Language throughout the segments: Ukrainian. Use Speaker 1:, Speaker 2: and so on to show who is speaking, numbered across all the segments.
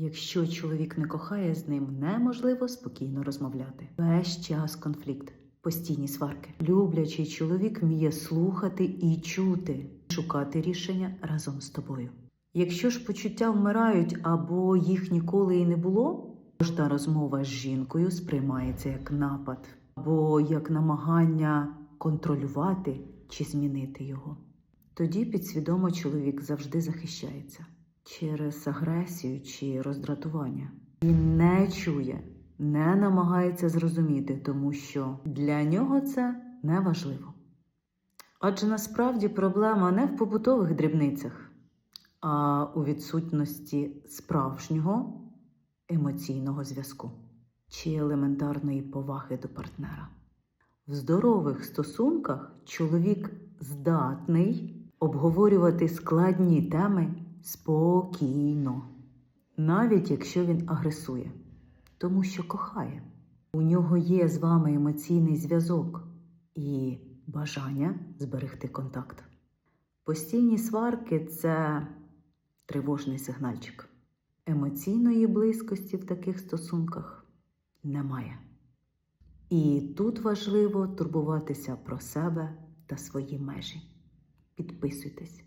Speaker 1: Якщо чоловік не кохає, з ним неможливо спокійно розмовляти. Весь час конфлікт, постійні сварки. Люблячий чоловік вміє слухати і чути, шукати рішення разом з тобою. Якщо ж почуття вмирають або їх ніколи і не було, кожна розмова з жінкою сприймається як напад або як намагання контролювати чи змінити його. Тоді підсвідомо чоловік завжди захищається через агресію чи роздратування. Він не чує, не намагається зрозуміти, тому що для нього це не важливо. Адже насправді проблема не в побутових дрібницях, а у відсутності справжнього емоційного зв'язку чи елементарної поваги до партнера. В здорових стосунках чоловік здатний обговорювати складні теми спокійно, навіть якщо він агресує, тому що кохає. У нього є з вами емоційний зв'язок і бажання зберегти контакт. Постійні сварки це тривожний сигнальчик. Емоційної близькості в таких стосунках немає. І тут важливо турбуватися про себе та свої межі. Підписуйтесь.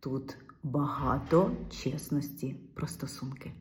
Speaker 1: Тут багато чесності про стосунки.